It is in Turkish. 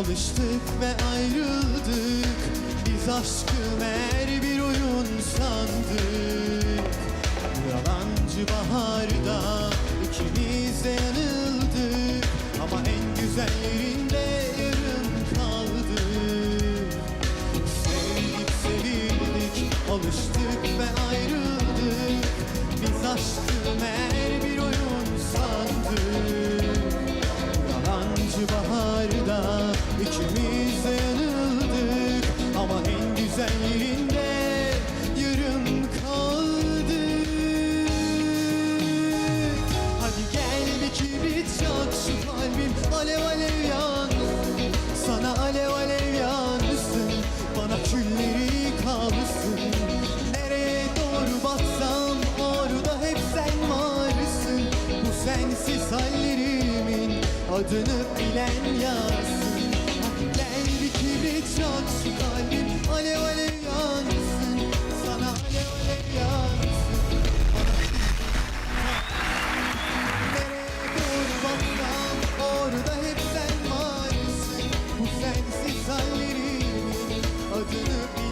alıştık ve ayrıldık. Biz aşkı meğer bir oyun sandık. Yalancı baharda ikimiz de yanıldık. Ama en güzel yerinde yarım kaldık. Sevdik sevildik alıştık sensiz hallerimin adını bilen yazsın. Gel bir kibrit şu kalbim alev alev yansın. Sana alev alev yansın. Nereye doğru baksam orada hep sen varsın. Bu sensiz hallerimin adını